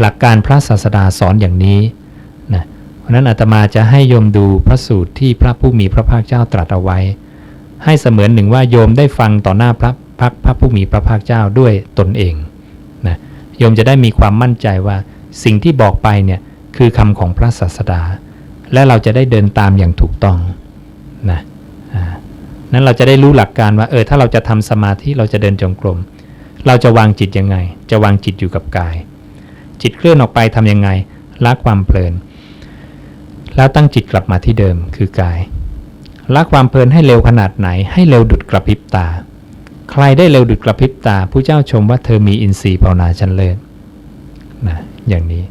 หลักการพระศาสดาสอนอย่างนี้นะเพราะนั้นอาตมาจะให้โยมดูพระสูตรที่พระผู้มีพระภาคเจ้าตรัสเอาไว้ ให้เสมือนหนึ่งว่าโยมได้ฟังต่อหน้าพระพระพระผู้มีพระภาคเจ้าด้วยตนเองนะโยมจะได้มีความมั่นใจว่าสิ่งที่บอกไปเนี่ยคือคำของพระศาสดา และเราจะได้เดินตามอย่างถูกต้องนะนั้นเราจะได้รู้หลักการว่าเออถ้าเราจะทำสมาธิเราจะเดินจงกรม เราจะวางจิตยังไง จะวางจิตอยู่กับกาย จิตเคลื่อนออกไปทำยังไงละความเพลิน แล้วตั้งจิตกลับมาที่เดิมคือกายละความเพลินให้เร็วขนาดไหน ให้เร็วดุดกระพริบตา ใครได้เร็วดุดกระพริบตาผู้เจ้าชมว่าเธอมีอินทรีย์ภาวนาชั้นเลิศนะอย่างนี้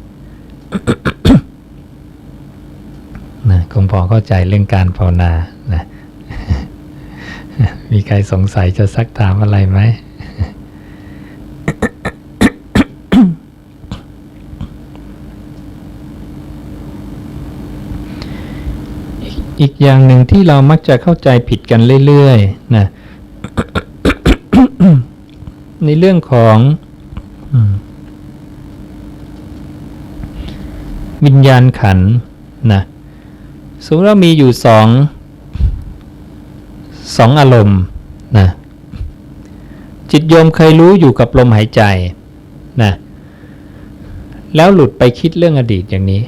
นะคงพอเข้าใจเรื่องการภาวนานะมีใครสงสัยจะซักถามอะไรไหม อีกอย่างหนึ่งที่เรามักจะเข้าใจผิดกันเรื่อยๆนะในเรื่องของวิญญาณขันนะสมมติว่ามีอยู่สองสองอารมณ์นะจิตโยมเคยรู้อยู่กับลมหายใจนะแล้วหลุดไปคิดเรื่องอดีตอย่างนี้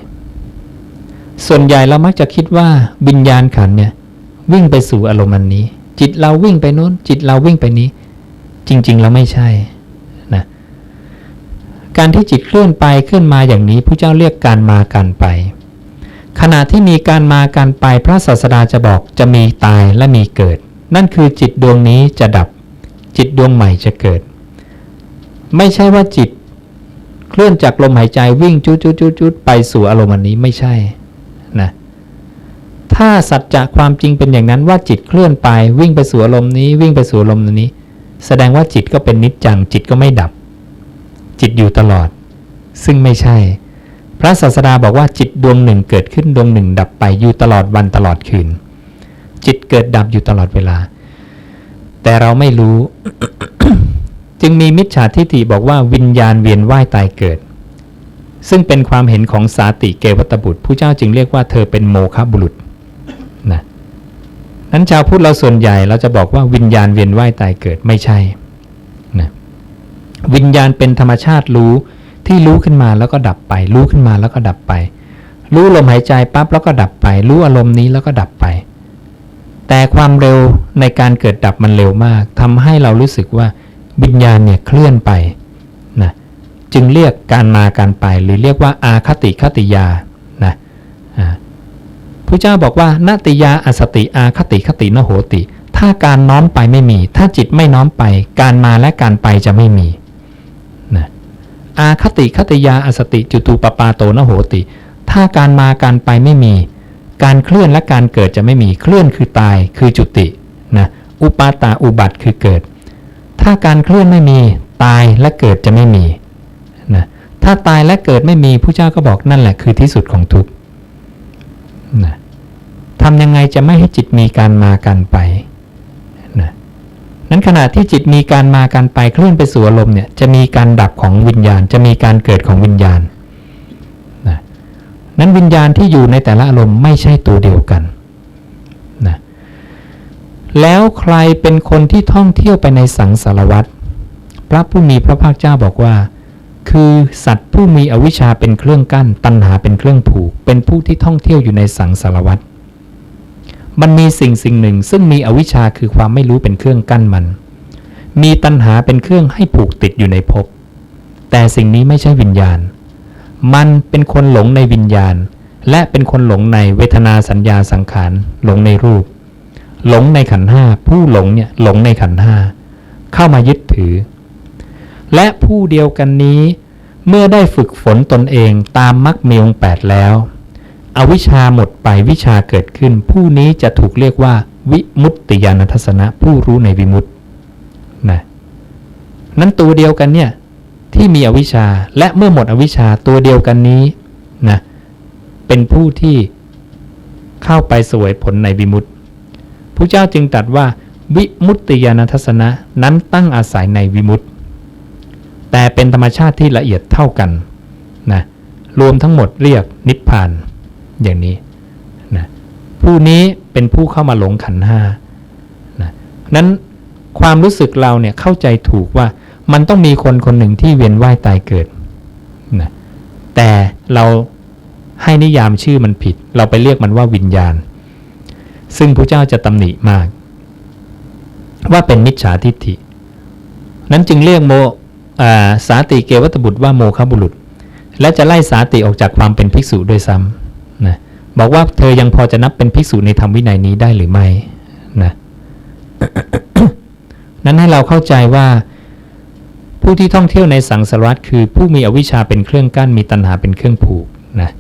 ส่วนใหญ่เรามักจะคิดว่าวิญญาณขันเนี่ยวิ่งไปสู่อารมณ์อันนี้ จิตเราวิ่งไปนู้น จิตเราวิ่งไปนี้ จริง ๆ เราไม่ใช่นะการที่จิตเคลื่อนไปเคลื่อนมาอย่างนี้ผู้เจ้าเรียกการมาการไป ขณะที่มีการมาการไปพระศาสดาจะบอกจะมีตายและมีเกิด นั่นคือจิตดวงนี้จะดับ จิตดวงใหม่จะเกิด ไม่ใช่ว่าจิต เคลื่อนจากลมหายใจวิ่งจุดจุดจุดจุดไปสู่อารมณ์อันนี้ไม่ใช่ นะถ้าสัจจะความจริงเป็นอย่างนั้นว่าจิตเคลื่อนไป วิ่งไปสู่อารมณ์นี้วิ่งไปสู่อารมณ์นี้ แสดงว่าจิตก็เป็นนิจจัง จิตก็ไม่ดับ จิตอยู่ตลอด ซึ่งไม่ใช่ พระศาสดาบอกว่าจิตดวงหนึ่งเกิดขึ้นดวงหนึ่ง ดับไปอยู่ตลอดวันตลอดคืน จิตเกิดดับอยู่ตลอดเวลา แต่เราไม่รู้ จึงมีมิจฉาทิฏฐิบอกว่าวิญญาณเวียนว่ายตายเกิด ซึ่งเป็นความเห็นของสาติเกวัตบุตรผู้เจ้าจึงเรียกว่าเธอเป็นโมฆะบุรุษนะนั้นชาวพุทธเราส่วนใหญ่เราจะบอกว่าวิญญาณเวียนว่ายตายเกิดไม่ใช่นะวิญญาณเป็นธรรมชาติรู้ที่รู้ขึ้นมาแล้วก็ดับไป รู้ขึ้นมาแล้วก็ดับไป รู้ลมหายใจปั๊บแล้วก็ดับไป รู้อารมณ์นี้แล้วก็ดับไป แต่ความเร็วในการเกิดดับมันเร็วมากทำให้เรารู้สึกว่าวิญญาณเนี่ยเคลื่อนไป จึงเรียกการมาการไป หรือเรียกว่าอาคติคติยานะพระเจ้าบอกว่านาติยาอสติอาคติคตินโหติ ถ้าการน้อมไปไม่มี ถ้าจิตไม่น้อมไป การมาและการไปจะไม่มีนะอาคติคติยาอสติจุตูปปาโตนโหติ ถ้าการมาการไปไม่มี การเคลื่อนและการเกิดจะไม่มีเคลื่อนคือตายคือจุตินะอุปาตาอุบัติคือเกิด ถ้าการเคลื่อนไม่มีตายและเกิดจะไม่มี ถ้าตายและเกิดไม่มีผู้เจ้าก็บอกนั่นแหละคือที่สุดของทุกข์นะทำยังไงจะไม่ให้จิตมีการมาการไปนะนั้นขณะที่จิตมีการมาการไปเคลื่อนไปสู่อารมณ์เนี่ยจะมีการดับของวิญญาณ จะมีการเกิดของวิญญาณนะนั้นวิญญาณที่อยู่ในแต่ละอารมณ์ไม่ใช่ตัวเดียวกันนะแล้วใครเป็นคนที่ท่องเที่ยวไปในสังสารวัฏพระผู้มีพระภาคเจ้าบอกว่า คือสัตว์ผู้มีอวิชชาเป็นเครื่องกั้น ตัณหาเป็นเครื่องผูก เป็นผู้ที่ท่องเที่ยวอยู่ในสังสารวัฏมันมีสิ่งสิ่งหนึ่ง ซึ่งมีอวิชชาคือความไม่รู้เป็นเครื่องกั้นมัน มีตัณหาเป็นเครื่องให้ผูกติดอยู่ในภพแต่สิ่งนี้ไม่ใช่วิญญาณ มันเป็นคนหลงในวิญญาณ และเป็นคนหลงในเวทนาสัญญาสังขารหลงในรูป หลงในขันห้าผู้หลงเนี่ยหลงในขันห้าเข้ามายึดถือ และผู้เดียวกันนี้ เมื่อได้ฝึกฝนตนเองตามมรรคมีองแปดแล้ว อวิชชาหมดไปวิชาเกิดขึ้น ผู้นี้จะถูกเรียกว่า วิมุตติญาณทัศนะผู้รู้ในวิมุตตินะนั้นตัวเดียวกันเนี่ยที่มีอวิชชาและเมื่อหมดอวิชชาตัวเดียวกันนี้นะเป็นผู้ที่เข้าไปสวยผลในวิมุตติพระเจ้าจึงตรัสว่า วิมุตติญาณทัศนะนั้นตั้งอาศัยในวิมุตติ แต่เป็นธรรมชาติที่ละเอียดเท่ากันนะรวมทั้งหมดเรียกนิพพานอย่างนี้นะผู้นี้เป็นผู้เข้ามาหลงขันห้านะนั้นความรู้สึกเราเนี่ยเข้าใจถูกว่ามันต้องมีคนคนหนึ่งที่เวียนว่ายตายเกิดนะแต่เราให้นิยามชื่อมันผิด เราไปเรียกมันว่าวิญญาณ ซึ่งพระเจ้าจะตำหนิมาก ว่าเป็นมิจฉาทิฏฐิ นั้นจึงเรียกโม สาติเกวัตบุตรว่าโมฆบุรุษ และจะไล่สาติออกจากความเป็นภิกษุด้วยซ้ำนะบอกว่าเธอยังพอจะนับเป็นภิกษุในธรรมวินัยนี้ได้หรือไม่นะนั้นให้เราเข้าใจว่าผู้ที่ท่องเที่ยวในสังสารวัฏคือผู้มีอวิชชาเป็นเครื่องกั้นมีตัณหาเป็นเครื่องผูกนะ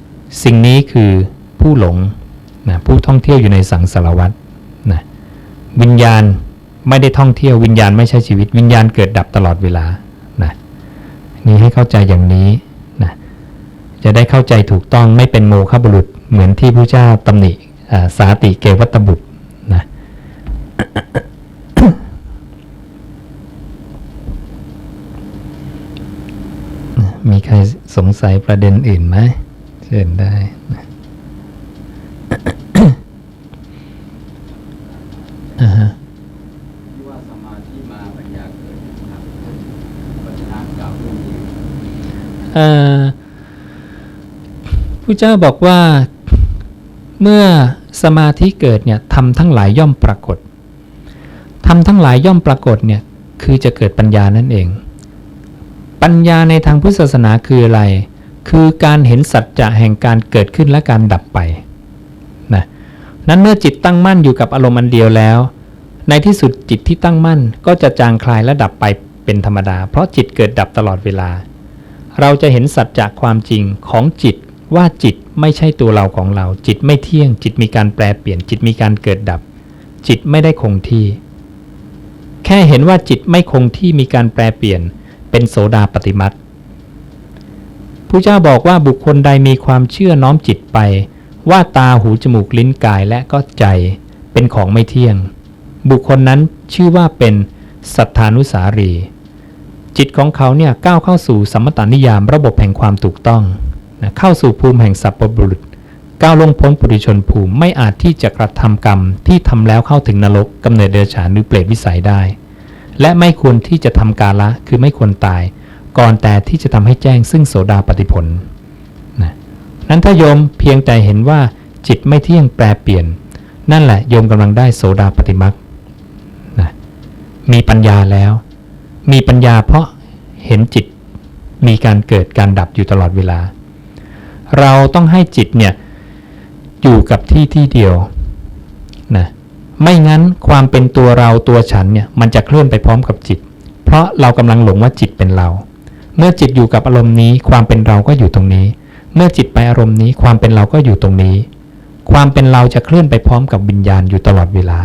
สิ่งนี้คือผู้หลงนะผู้ท่องเที่ยวอยู่ในสังสารวัฏนะวิญญาณไม่ได้ท่องเที่ยววิญญาณไม่ใช่ชีวิต วิญญาณเกิดดับตลอดเวลา นี้ให้เข้าใจอย่างนี้นะจะได้เข้าใจถูกต้องไม่เป็นโมฆะบุรุษเหมือนที่พระเจ้าตำหนิอ่าสาติเกวัตบุตรนะมีใครสงสัยประเด็นอื่นไหมเชิญได้นะ อ่าฮะ ที่ว่าสมาธิมาปัญญาเกิดนะครับปัญญากล่าวเรื่องนี้ เอ่อ ผู้เจ้าบอกว่าเมื่อสมาธิเกิดเนี่ยทำทั้งหลายย่อมปรากฏทำทั้งหลายย่อมปรากฏเนี่ยคือจะเกิดปัญญานั่นเอง ปัญญาในทางพุทธศาสนาคืออะไร คือการเห็นสัจจะแห่งการเกิดขึ้นและการดับไปนะนั้นเมื่อจิตตั้งมั่นอยู่กับอารมณ์อันเดียวแล้ว ในที่สุดจิตที่ตั้งมั่นก็จะจางคลายและดับไปเป็นธรรมดา เพราะจิตเกิดดับตลอดเวลา เราจะเห็นสัจจะความจริงของจิตว่าจิตไม่ใช่ตัวเราของเรา จิตไม่เที่ยง จิตมีการแปรเปลี่ยน จิตมีการเกิดดับ จิตไม่ได้คงที่ แค่เห็นว่าจิตไม่คงที่มีการแปรเปลี่ยน เป็นโสดาปฏิมัติผู้เจ้าบอกว่าบุคคลใดมีความเชื่อน้อมจิตไป ว่าตาหูจมูกลิ้นกายและก็ใจเป็นของไม่เที่ยง บุคคลนั้นชื่อว่าเป็นสัทธานุสารี จิตของเขาเนี่ยก้าวเข้าสู่สัมมตานิยามระบบแห่งความถูกต้องนะเข้าสู่ภูมิแห่งสัพพบุรุษก้าวลงพ้นปุถุชนภูมิไม่อาจที่จะกระทำกรรมที่ทำแล้วเข้าถึงนรกกำเนิดเดรัจฉานหรือเปรตวิสัยได้ และไม่ควรที่จะทำกาละคือไม่ควรตาย ก่อนแต่ที่จะทำให้แจ้งซึ่งโสดาปฏิผลนะนั้นถ้าโยมเพียงแต่เห็นว่าจิตไม่เที่ยงแปรเปลี่ยน นั่นแหละโยมกำลังได้โสดาปฏิมักนะมีปัญญาแล้ว มีปัญญาเพราะเห็นจิตมีการเกิดการดับอยู่ตลอดเวลา เราต้องให้จิตเนี่ยอยู่กับที่ที่เดียวนะไม่งั้นความเป็นตัวเราตัวฉันเนี่ยมันจะเคลื่อนไปพร้อมกับจิต เพราะเรากำลังหลงว่าจิตเป็นเรา เมื่อจิตอยู่กับอารมณ์นี้ ความเป็นเราก็อยู่ตรงนี้ เมื่อจิตไปอารมณ์นี้ ความเป็นเราก็อยู่ตรงนี้ ความเป็นเราจะเคลื่อนไปพร้อมกับวิญญาณอยู่ตลอดเวลา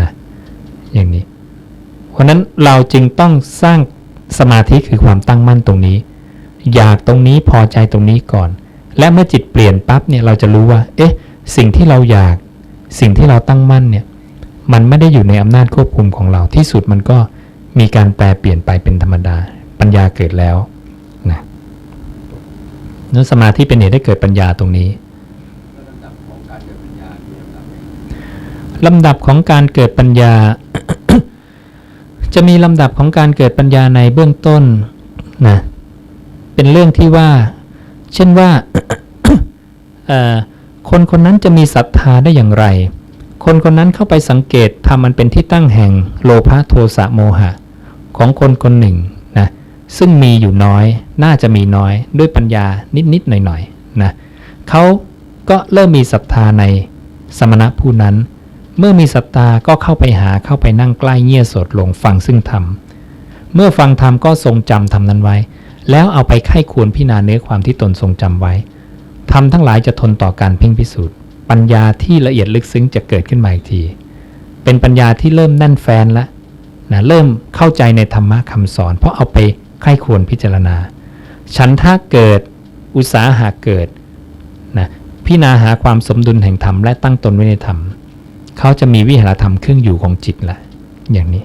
นะอย่างนี้ เพราะนั้นเราจึงต้องสร้างสมาธิคือความตั้งมั่นตรงนี้ อยากตรงนี้พอใจตรงนี้ก่อน และเมื่อจิตเปลี่ยนปั๊บเนี่ยเราจะรู้ว่า เอ๊ะ สิ่งที่เราอยากสิ่งที่เราตั้งมั่นเนี่ยมันไม่ได้อยู่ในอำนาจควบคุมของเราที่สุดมันก็มีการแปลเปลี่ยนไปเป็นธรรมดา ปัญญาเกิดแล้วนะนั้นสมาธิเป็นเหตุให้เกิดปัญญาตรงนี้ลำดับของการเกิดปัญญา จะมีลำดับของการเกิดปัญญาในเบื้องต้นนะเป็นเรื่องที่ว่า เช่นว่าคนคนนั้นจะมีศรัทธาได้อย่างไร คนคนนั้นเข้าไปสังเกตทำมันเป็นที่ตั้งแห่งโลภะโทสะโมหะ ของคนคนหนึ่งนะซึ่งมีอยู่น้อยน่าจะมีน้อยด้วยปัญญานิดๆหน่อยๆนะเขาก็เริ่มมีศรัทธาในสมณะผู้นั้น เมื่อมีศรัทธาก็เข้าไปหาเข้าไปนั่งใกล้เงี่ยสดลงฟังซึ่งธรรม เมื่อฟังธรรมก็ทรงจำธรรมนั้นไว้ แล้วเอาไปไข้ควรพิจารณาเนื้อความที่ตนทรงจำไว้ธรรมทั้งหลายจะทนต่อการเพ่งพิสูจน์ ปัญญาที่ละเอียดลึกซึ้งจะเกิดขึ้นมาอีกที เป็นปัญญาที่เริ่มแน่นแฟนแล้วนะเริ่มเข้าใจในธรรมะคำสอน เพราะเอาไปไข้ควรพิจารณา ฉันทะเกิด อุตสาหะเกิดนะพิจารณาหาความสมดุลแห่งธรรมและตั้งตนไว้ในธรรม เขาจะมีวิหารธรรมเครื่องอยู่ของจิตละอย่างนี้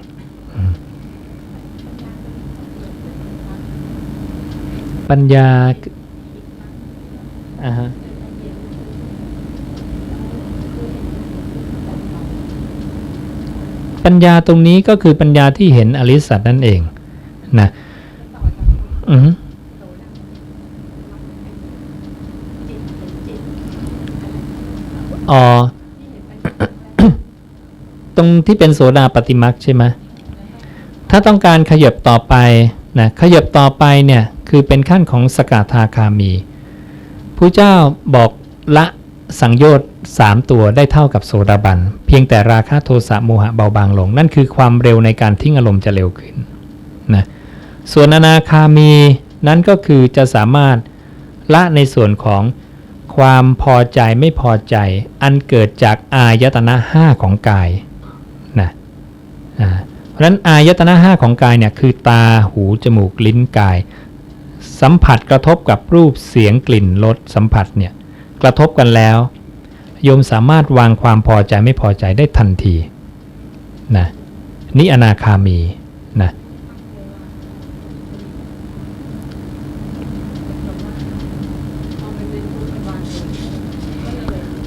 ปัญญาอ่าฮะปัญญาตรงนี้ก็คือปัญญาที่เห็นอริสัตนั่นเองนะอือฮึอ๋อ ตรง ที่เป็นโสดาปฏิมักใช่ไหมถ้าต้องการขยับต่อไปนะขยับต่อไปเนี่ยคือเป็นขั้นของสกทาคามีผู้เจ้าบอกละสังโยชน์สามตัวได้เท่ากับโสดาบัน เพียงแต่ราคะโทสะโมหะเบาบางลง นั่นคือความเร็วในการทิ้งอารมณ์จะเร็วขึ้นนะส่วนอนาคามีนั้นก็คือจะสามารถละในส่วนของความพอใจไม่พอใจ อันเกิดจากอายตนะห้าของกาย เพราะฉะนั้นอายตนะห้าของกายเนี่ยคือตาหูจมูกลิ้นกาย สัมผัสกระทบกับรูปเสียงกลิ่นรสสัมผัสเนี่ยกระทบกันแล้ว โยมสามารถวางความพอใจไม่พอใจได้ทันทีนะนี่อนาคามีนะ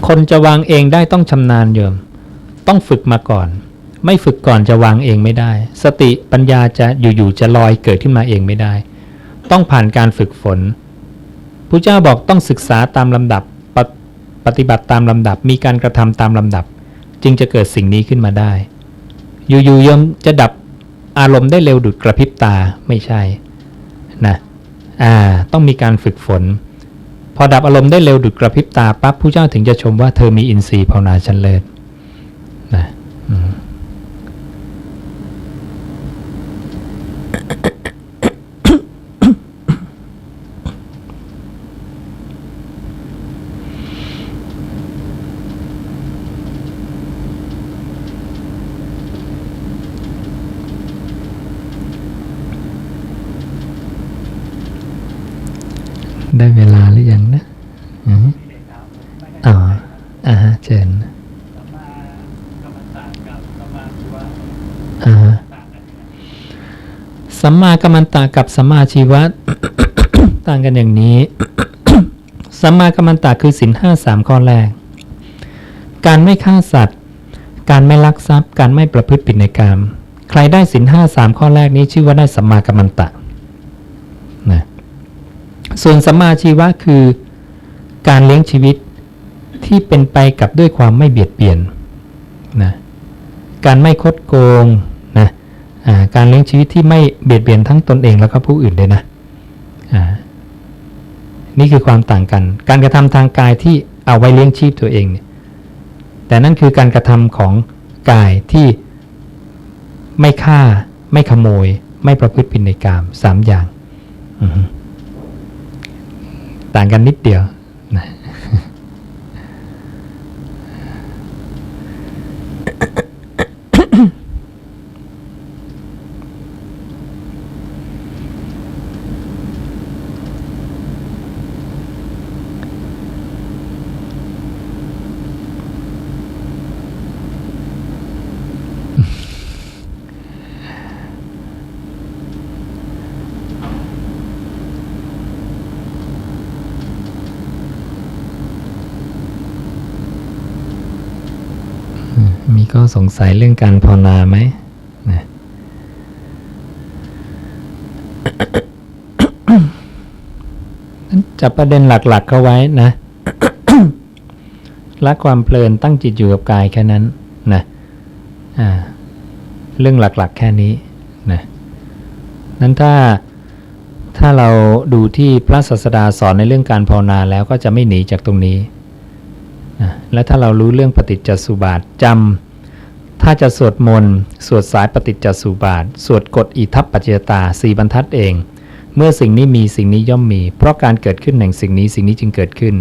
คนจะวางเองได้ต้องชำนาญโยม ต้องฝึกมาก่อน ไม่ฝึกก่อนจะวางเองไม่ได้ สติปัญญาจะอยู่ๆจะลอยเกิดขึ้นมาเองไม่ได้ ต้องผ่านการฝึกฝนพระเจ้าบอกต้องศึกษาตามลำดับปฏปฏิบัติตามลำดับ มีการกระทำตามลำดับ จึงจะเกิดสิ่งนี้ขึ้นมาได้ อยู่ๆยมจะดับอารมณ์ได้เร็วดุดกระพริบตาไม่ใช่นะอ่าต้องมีการฝึกฝน พอดับอารมณ์ได้เร็วดุดกระพริบตาปั๊บผู้เจ้าถึงจะชมว่าเธอมีอินทรีย์ภาวนาชั้นเลิศนะอืม ได้เวลาหรือยังนะอืมอ๋ออ่าฮะเชิญอ่าฮะสั มมากัมมันตะกับสัมมาชีวะ ต่างกันอย่างนี้ สัมมากัมมันตะคือสินห้าสามข้อแรก การไม่ฆ่าสัตว์ การไม่ลักทรัพย์ การไม่ประพฤติผิดในกรรม ใครได้สินห้าสามข้อแรกนี้ชื่อว่าได้สัมมากัมมันตะนะส่วนสัมมาชีวะคือการเลี้ยงชีวิตที่เป็นไปกับด้วยความไม่เบียดเบียนนะการไม่คดโกง การเลี้ยงชีวิตที่ไม่เบียดเบียนทั้งตนเองแล้วก็ผู้อื่นด้วยนะนี่คือความต่างกัน การกระทำทางกายที่เอาไว้เลี้ยงชีพตัวเองเนี่ยแต่นั่นคือการกระทำของกายที่ไม่ฆ่า ไม่ขโมย ไม่ประพฤติผิดในกามสามอย่าง ต่างกันนิดเดียวนะ มี ก็สงสัยเรื่องการภาวนาไหมนะจับประเด็นหลักๆเข้าไว้นะละความเพลินตั้งจิตอยู่กับกายแค่นั้นนะอ่าเรื่องหลักๆแค่นี้นะนั้นถ้าถ้าเราดูที่พระศาสดาสอนในเรื่องการภาวนาแล้วก็จะไม่หนีจากตรงนี้นะและถ้าเรารู้เรื่องปฏิจจสุบาทจำ ถ้าจะสวดมนต์สวดสายปฏิจจสุบาท สวดกฎอิทัปปัจจยตาสี่บรรทัดเอง เมื่อสิ่งนี้มีสิ่งนี้ย่อมมี เพราะการเกิดขึ้นแห่งสิ่งนี้สิ่งนี้จึงเกิดขึ้น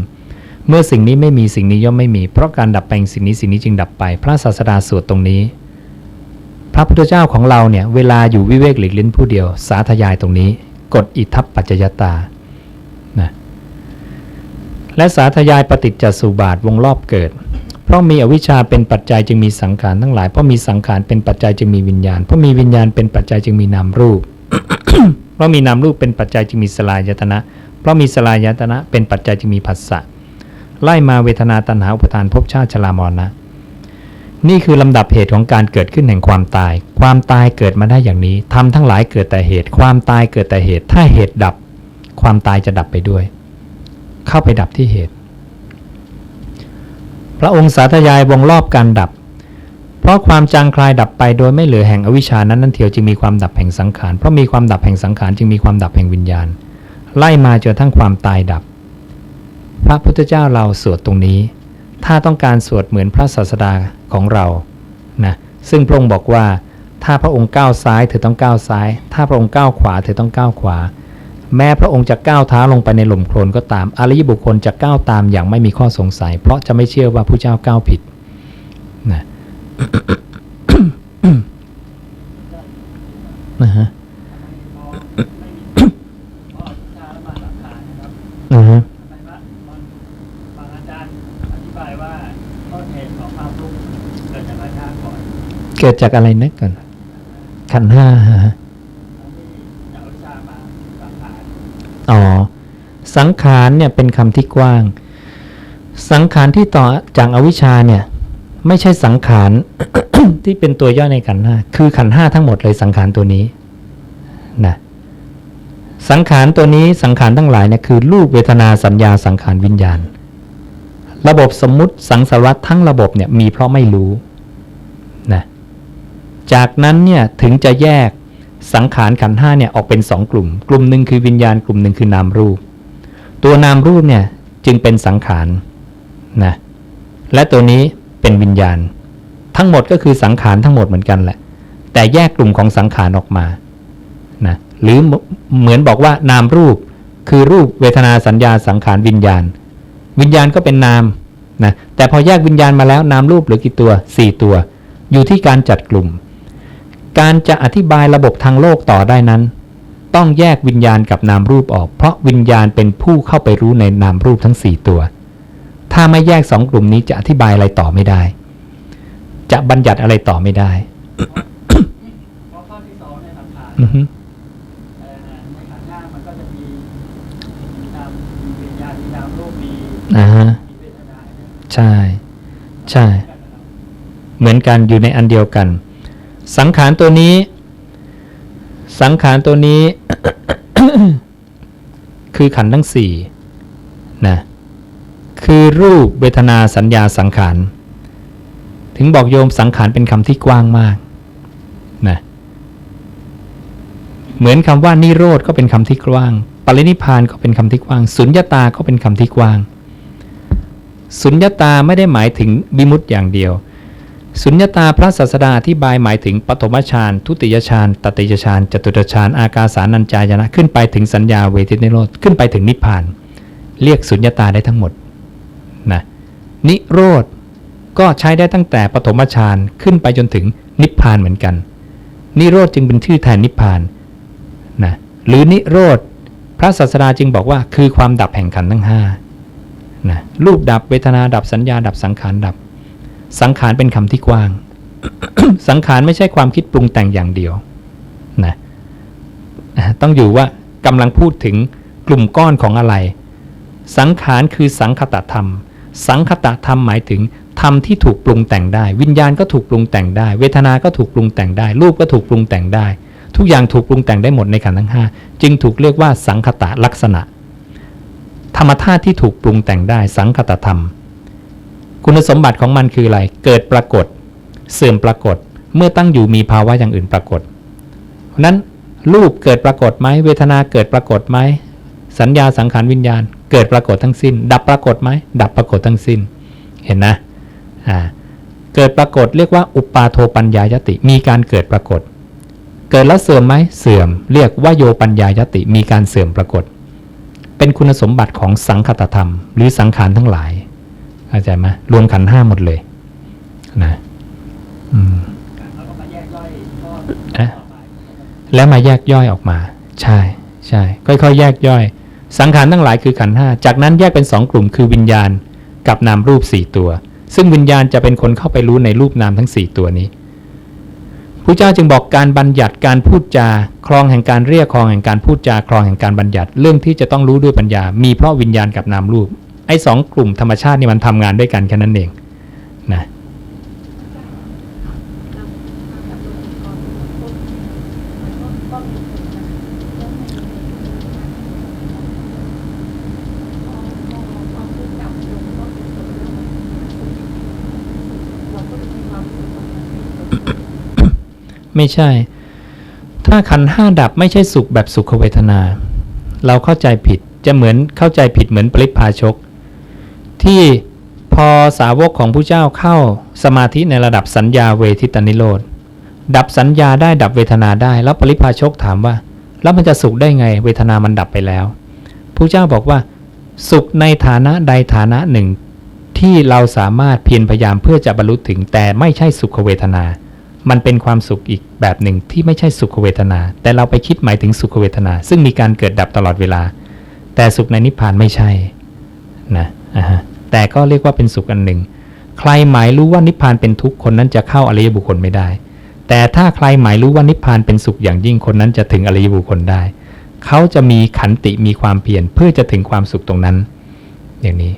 เมื่อสิ่งนี้ไม่มีสิ่งนี้ย่อมไม่มี เพราะการดับไปสิ่งนี้สิ่งนี้จึงดับไป พระศาสดาสวดตรงนี้ พระพุทธเจ้าของเราเนี่ยเวลาอยู่วิเวกหลีกลิ้นผู้เดียว สาธยายตรงนี้ กฎอิทัปปัจจยตานะและสาธยายปฏิจจสุบาทวงรอบเกิด เพราะมีอวิชชาเป็นปัจจัยจึงมีสังขารทั้งหลาย เพราะมีสังขารเป็นปัจจัยจึงมีวิญญาณ เพราะมีวิญญาณเป็นปัจจัยจึงมีนามรูป เพราะมีนามรูปเป็นปัจจัยจึงมีสลายยตนะ เพราะมีสลายตนะ เป็นปัจจัยจึงมีผัสสะ ไล่มาเวทนาตัณหาอุปทานภพชาติชรามรณะ นี่คือลำดับเหตุของการเกิดขึ้นแห่งความตาย ความตายเกิดมาได้อย่างนี้ทำทั้งหลายเกิดแต่เหตุ ความตายเกิดแต่เหตุ ถ้าเหตุดับ ความตายจะดับไปด้วย เข้าไปดับที่เหตุ พระองค์สาธยายวงรอบการดับ เพราะความจางคลายดับไปโดยไม่เหลือแห่งอวิชชานั้นนั่นเทียวจึงมีความดับแห่งสังขารเพราะมีความดับแห่งสังขารจึงมีความดับแห่งวิญญาณ ไล่มาจนทั้งความตายดับ พระพุทธเจ้าเราสวดตรงนี้ ถ้าต้องการสวดเหมือนพระศาสดาของเรานะซึ่งพระองค์บอกว่าถ้าพระองค์ก้าวซ้ายเธอต้องก้าวซ้าย ถ้าพระองค์ก้าวขวาเธอต้องก้าวขวา แม้พระองค์จะก้าวเท้าลงไปในหล่มโคลนก็ตามอริยบุคคลจะก้าวตามอย่างไม่มีข้อสงสัย เพราะจะไม่เชื่อว่าผู้เจ้าก้าวผิดนะนะฮะพ่อวิชาและมาหลักฐานนะครับอือฮะทำไมพระบางบางอาจารย์อธิบายว่าต้นเหตุของความทุกข์เกิดจากราชาก่อนเกิดจากอะไรนึกก่อนขันธ์ห้าฮะ ตอนที่จากวิชามาหลักฐาน อ๋อ สังขารเนี่ยเป็นคำที่กว้าง สังขารที่ต่อจากอวิชชาเนี่ยไม่ใช่สังขารที่เป็นตัวย่อในขันห้าคือขันห้าทั้งหมดเลยสังขารตัวนี้นะสังขารตัวนี้สังขารทั้งหลายเนี่ยคือรูปเวทนาสัญญาสังขารวิญญาณ ระบบสมมุติสังสารวัตทั้งระบบเนี่ยมีเพราะไม่รู้นะจากนั้นเนี่ยถึงจะแยกสังขารขันห้าเนี่ยออกเป็นสองกลุ่ม กลุ่มหนึ่งคือวิญญาณ กลุ่มหนึ่งคือนามรูป ตัวนามรูปเนี่ยจึงเป็นสังขารนะและตัวนี้เป็นวิญญาณ ทั้งหมดก็คือสังขารทั้งหมดเหมือนกันแหละ แต่แยกกลุ่มของสังขารออกมานะหรือเหมือนบอกว่านามรูปคือรูปเวทนาสัญญาสังขารวิญญาณ วิญญาณก็เป็นนามนะแต่พอแยกวิญญาณมาแล้วนามรูปเหรือกี่ตัว 4 ตัว อยู่ที่การจัดกลุ่ม การจะอธิบายระบบทางโลกต่อได้นั้น ต้องแยกวิญญาณกับนามรูปออก เพราะวิญญาณเป็นผู้เข้าไปรู้ในนามรูปทั้ง 4 ตัว ถ้าไม่แยกสองกลุ่มนี้จะอธิบายอะไรต่อไม่ได้ จะบัญญัติอะไรต่อไม่ได้เพราะข้อที่สองในหลักฐานอือฮึเอ่อในขันธ์ห้ามันก็จะมีมีนามมีวิญญาณมีนามรูปมีอ่าฮะมีเวทนาเนี่ยใช่ ใช่กันนะครับเหมือนกันอยู่ในอันเดียวกัน สังขารตัวนี้ สังขารตัวนี้ คือขันทั้งสี่นะคือรูปเวทนาสัญญาสังขาร ถึงบอกโยมสังขารเป็นคำที่กว้างมากนะเหมือนคำว่านิโรธก็เป็นคำที่กว้าง ปรินิพพานก็เป็นคำที่กว้าง สุญญตาก็เป็นคำที่กว้าง สุญญตาไม่ได้หมายถึงบิมุตอย่างเดียว สุญญตาพระศาสดาอธิบายหมายถึงปฐมฌานทุติยฌานตติยฌานจตุตฌานอากาสานัญจายนะขึ้นไปถึงสัญญาเวทินิโรธขึ้นไปถึงนิพพาน เรียกสุญญตาได้ทั้งหมดนะนิโรธก็ใช้ได้ตั้งแต่ปฐมฌานขึ้นไปจนถึงนิพพานเหมือนกัน นิโรธจึงเป็นชื่อแทนนิพพานนะหรือนิโรธพระศาสดาจึงบอกว่าคือความดับแห่งขันทั้งห้านะรูปดับเวทนาดับสัญญาดับสังขารดับ สังขารเป็นคำที่กว้าง สังขารไม่ใช่ความคิดปรุงแต่งอย่างเดียวนะต้องอยู่ว่ากำลังพูดถึงกลุ่มก้อนของอะไร สังขารคือสังคตธรรม สังคตธรรมหมายถึงธรรมที่ถูกปรุงแต่งได้ วิญญาณก็ถูกปรุงแต่งได้ เวทนา ก็ถูกปรุงแต่งได้ รูปก็ถูกปรุงแต่งได้ ทุกอย่างถูกปรุงแต่งได้หมดในขันธ์ทั้งห้าจึงถูกเรียกว่าสังคตลักษณะ ธรรมธาตุที่ถูกปรุงแต่งได้ สังคตธรรม คุณสมบัติของมันคืออะไร เกิดปรากฏ เสื่อมปรากฏ เมื่อตั้งอยู่มีภาวะอย่างอื่นปรากฏเพราะนั้นรูปเกิดปรากฏไหมเวทนาเกิดปรากฏไหมสัญญาสังขารวิญญาณ เกิดปรากฏทั้งสิ้น ดับปรากฏไหมดับปรากฏทั้งสิ้น เห็นนะอ่าเกิดปรากฏเรียกว่าอุปาโทปัญญายติมีการเกิดปรากฏ เกิดแล้วเสื่อมไหมเสื่อม เรียกว่าโยปัญญายติมีการเสื่อมปรากฏ เป็นคุณสมบัติของสังคตธรรม หรือสังขารทั้งหลาย เข้าใจไหมรวมขันธ์ห้าหมดเลยนะอืมแล้วก็มาแยกย่อยข้อเอ๊ะต่อไปแล้วมาแยกย่อยออกมา ใช่ใช่ค่อยๆ แยกย่อย สังขารทั้งหลายคือขันธ์ห้าจากนั้นแยกเป็นสองกลุ่มคือวิญญาณกับนามรูปสี่ตัว ซึ่งวิญญาณจะเป็นคนเข้าไปรู้ในรูปนามทั้งสี่ตัวนี้ผู้เจ้าจึงบอกการบัญญัติการพูดจา คลองแห่งการเรียกคลองแห่งการพูดจา คลองแห่งการบัญญัติ เรื่องที่จะต้องรู้ด้วยปัญญา มีเพราะวิญญาณกับนามรูป ไอ้สองกลุ่มธรรมชาตินี่มันทำงานด้วยกันแค่นั้นเองนะไม่ใช่ ถ้าขันห้าดับไม่ใช่สุขแบบสุขเวทนา เราเข้าใจผิดจะเหมือนเข้าใจผิดเหมือนปริพาชก ที่พอสาวกของผู้เจ้าเข้าสมาธิในระดับสัญญาเวทิตานิโรธดับสัญญาได้ดับเวทนาได้ แล้วปริพาชกถามว่า แล้วมันจะสุขได้ไง เวทนามันดับไปแล้วผู้เจ้าบอกว่า สุขในฐานะใดฐานะหนึ่ง ที่เราสามารถเพียรพยายามเพื่อจะบรรลุถึงแต่ไม่ใช่สุขเวทนา มันเป็นความสุขอีกแบบหนึ่งที่ไม่ใช่สุขเวทนา แต่เราไปคิดหมายถึงสุขเวทนา ซึ่งมีการเกิดดับตลอดเวลา แต่สุขในนิพพานไม่ใช่นะอ่าฮะ แต่ก็เรียกว่าเป็นสุขอันหนึ่ง ใครหมายรู้ว่านิพพานเป็นทุกข์คนนั้นจะเข้าอริยบุคคลไม่ได้ แต่ถ้าใครหมายรู้ว่านิพพานเป็นสุขอย่างยิ่งคนนั้นจะถึงอริยบุคคลได้ เขาจะมีขันติมีความเพียรเพื่อจะถึงความสุขตรงนั้น อย่างนี้